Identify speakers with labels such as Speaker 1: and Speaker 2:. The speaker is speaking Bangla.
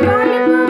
Speaker 1: Dollywood.